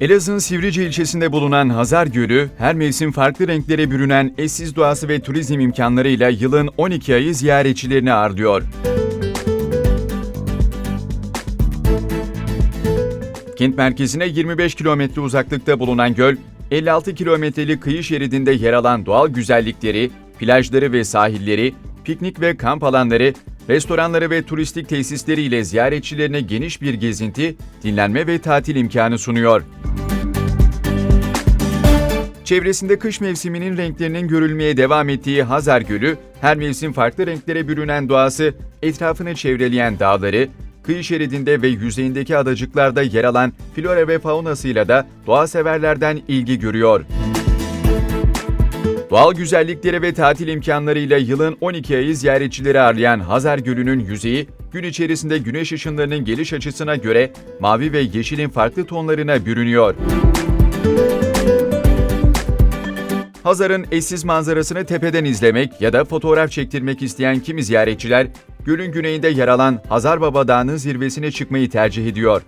Elazığ'ın Sivrice ilçesinde bulunan Hazar Gölü, her mevsim farklı renklere bürünen eşsiz doğası ve turizm imkanlarıyla yılın 12 ayı ziyaretçilerini ağırlıyor. Kent merkezine 25 kilometre uzaklıkta bulunan göl, 56 kilometrelik kıyı şeridinde yer alan doğal güzellikleri, plajları ve sahilleri, piknik ve kamp alanları, restoranları ve turistik tesisleriyle ziyaretçilerine geniş bir gezinti, dinlenme ve tatil imkanı sunuyor. Çevresinde kış mevsiminin renklerinin görülmeye devam ettiği Hazar Gölü, her mevsim farklı renklere bürünen doğası, etrafını çevreleyen dağları, kıyı şeridinde ve yüzeyindeki adacıklarda yer alan flora ve faunasıyla da doğa severlerden ilgi görüyor. Doğal güzellikleri ve tatil imkanlarıyla yılın 12 ayı ziyaretçileri ağırlayan Hazar Gölü'nün yüzeyi, gün içerisinde güneş ışınlarının geliş açısına göre mavi ve yeşilin farklı tonlarına bürünüyor. Hazar'ın eşsiz manzarasını tepeden izlemek ya da fotoğraf çektirmek isteyen kimi ziyaretçiler, gölün güneyinde yer alan Hazar Baba Dağı'nın zirvesine çıkmayı tercih ediyor.